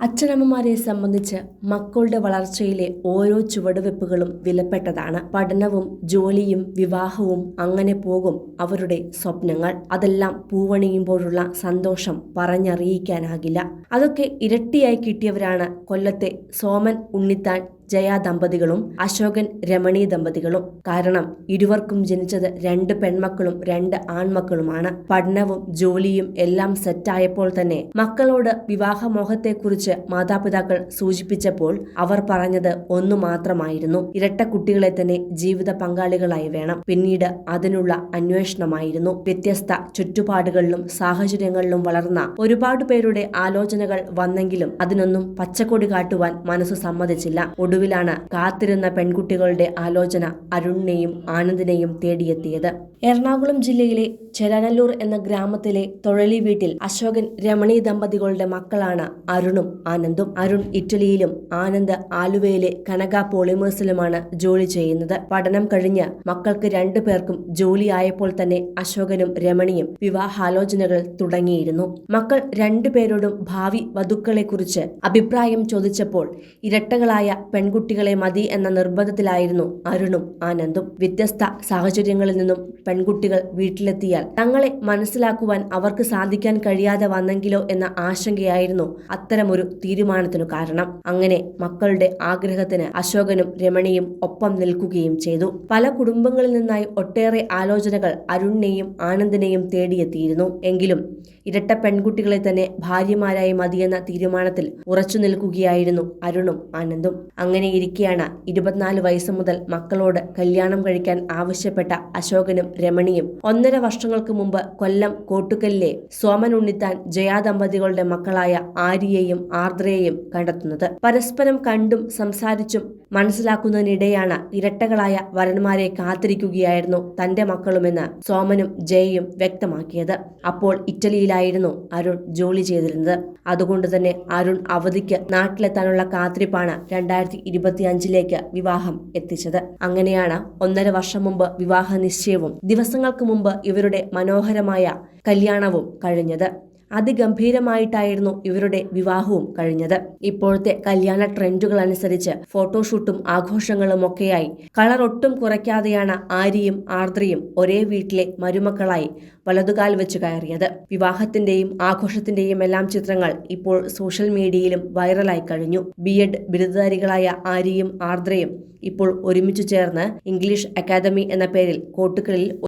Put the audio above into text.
അച്ഛനമ്മമാരെ സംബന്ധിച്ച് മക്കളുടെ വളർച്ചയിലെ ഓരോ ചുവടുവെപ്പുകളും വിലപ്പെട്ടതാണ്. പഠനവും ജോലിയും വിവാഹവും അങ്ങനെ പോകും അവരുടെ സ്വപ്നങ്ങൾ. അതെല്ലാം പൂവണിയുമ്പോഴുള്ള സന്തോഷം പറഞ്ഞറിയിക്കാനാകില്ല. അതൊക്കെ ഇരട്ടിയായി കിട്ടിയവരാണ് കൊല്ലത്തെ സോമൻ ഉണ്ണിത്താൻ ജയ ദമ്പതികളും അശോകൻ രമണി ദമ്പതികളും. കാരണം ഇരുവർക്കും ജനിച്ചത് രണ്ട് പെൺമക്കളും രണ്ട് ആൺമക്കളുമാണ്. പഠനവും ജോലിയും എല്ലാം സെറ്റായപ്പോൾ തന്നെ മക്കളോട് വിവാഹമോഹത്തെക്കുറിച്ച് മാതാപിതാക്കൾ സൂചിപ്പിച്ചപ്പോൾ അവർ പറഞ്ഞത് ഒന്നു മാത്രമായിരുന്നു. ഇരട്ട കുട്ടികളെ തന്നെ ജീവിത പങ്കാളികളായി വേണം. പിന്നീട് അതിനുള്ള അന്വേഷണമായിരുന്നു. വ്യത്യസ്ത ചുറ്റുപാടുകളിലും സാഹചര്യങ്ങളിലും വളർന്ന ഒരുപാട് പേരുടെ ആലോചനകൾ വന്നെങ്കിലും അതിനൊന്നും പച്ചക്കൊടി കാട്ടുവാൻ മനസ്സ് സമ്മതിച്ചില്ല. ഒടുവിലാണ് കാത്തിരുന്ന പെൺകുട്ടികളുടെ ആലോചന അരുണിനെയും ആനന്ദിനെയും തേടിയെത്തിയത്. എറണാകുളം ജില്ലയിലെ ചെരാനല്ലൂർ എന്ന ഗ്രാമത്തിലെ തൊഴലി വീട്ടിൽ അശോകൻ രമണി ദമ്പതികളുടെ മക്കളാണ് അരുണും ആനന്ദും. അരുൺ ഇറ്റലിയിലും ആനന്ദ് ആലുവയിലെ കനക പോളിമേഴ്സിലുമാണ് ജോലി ചെയ്യുന്നത്. പഠനം കഴിഞ്ഞ് മക്കൾക്ക് രണ്ടു പേർക്കും ജോലിയായപ്പോൾ തന്നെ അശോകനും രമണിയും വിവാഹാലോചനകൾ തുടങ്ങിയിരുന്നു. മക്കൾ രണ്ടുപേരോടും ഭാവി വധുക്കളെക്കുറിച്ച് അഭിപ്രായം ചോദിച്ചപ്പോൾ ഇരട്ടകളായ പെൺകുട്ടികളെ മതി എന്ന നിർബന്ധത്തിലായിരുന്നു അരുണും ആനന്ദും. വ്യത്യസ്ത സാഹചര്യങ്ങളിൽ നിന്നും പെൺകുട്ടികൾ വീട്ടിലെത്തിയാൽ തങ്ങളെ മനസ്സിലാക്കുവാൻ അവർക്ക് സാധിക്കാൻ കഴിയാതെ വന്നെങ്കിലോ എന്ന ആശങ്കയായിരുന്നു അത്തരമൊരു തീരുമാനത്തിനു കാരണം. അങ്ങനെ മക്കളുടെ ആഗ്രഹത്തിന് അശോകനും രമണിയും ഒപ്പം നിൽക്കുകയും ചെയ്തു. പല കുടുംബങ്ങളിൽ നിന്നായി ഒട്ടേറെ ആലോചനകൾ അരുണിനെയും ആനന്ദിനെയും തേടിയെത്തിയിരുന്നു. എങ്കിലും ഇരട്ട പെൺകുട്ടികളെ തന്നെ ഭാര്യമാരായി മതിയെന്ന തീരുമാനത്തിൽ ഉറച്ചു നിൽക്കുകയായിരുന്നു അരുണും ആനന്ദും. അങ്ങനെ ഇരിക്കെയാണ് ഇരുപത്തിനാല് വയസ്സ് മുതൽ മക്കളോട് കല്യാണം കഴിക്കാൻ ആവശ്യപ്പെട്ട അശോകനും രമണിയും. ഒന്നര വർഷങ്ങൾക്ക് മുമ്പ് കൊല്ലം കോട്ടുകല്ലിലെ സോമൻ ഉണ്ണിത്താൻ ജയാ ദമ്പതികളുടെ മക്കളായ ആര്യയെയും ആർദ്രയെയും കണ്ടെത്തുന്നത്. പരസ്പരം കണ്ടും സംസാരിച്ചും മനസ്സിലാക്കുന്നതിനിടെയാണ് ഇരട്ടകളായ വരന്മാരെ കാത്തിരിക്കുകയായിരുന്നു തന്റെ മക്കളുമെന്ന് സോമനും ജയയും വ്യക്തമാക്കിയത്. അപ്പോൾ ഇറ്റലിയിലായിരുന്നു അരുൺ ജോലി ചെയ്തിരുന്നത്. അതുകൊണ്ട് തന്നെ അരുൺ അവധിക്ക് നാട്ടിലെത്താനുള്ള കാത്തിരിപ്പാണ് രണ്ടായിരത്തി ഇരുപത്തി അഞ്ചിലേക്ക് വിവാഹം എത്തിച്ചത്. അങ്ങനെയാണ് ഒന്നര വർഷം മുമ്പ് വിവാഹ നിശ്ചയവും ദിവസങ്ങൾക്ക് മുമ്പ് ഇവരുടെ മനോഹരമായ കല്യാണവും കഴിഞ്ഞത്. അതിഗംഭീരമായിട്ടായിരുന്നു ഇവരുടെ വിവാഹവും കഴിഞ്ഞത്. ഇപ്പോഴത്തെ കല്യാണ ട്രെൻഡുകൾ അനുസരിച്ച് ഫോട്ടോഷൂട്ടും ആഘോഷങ്ങളും ഒക്കെയായി കളർ ഒട്ടും കുറയ്ക്കാതെയാണ് ആര്യയും ആർദ്രയും ഒരേ വീട്ടിലെ മരുമക്കളായി വലതുകാൽ വെച്ച് കയറിയത്. വിവാഹത്തിന്റെയും ആഘോഷത്തിന്റെയും എല്ലാം ചിത്രങ്ങൾ ഇപ്പോൾ സോഷ്യൽ മീഡിയയിലും വൈറലായി കഴിഞ്ഞു. ബി എഡ് ബിരുദധാരികളായ ആര്യയും ആർദ്രയും ഇപ്പോൾ ഒരുമിച്ചു ചേർന്ന് ഇംഗ്ലീഷ് അക്കാദമി എന്ന പേരിൽ കോട്ടുകളിൽ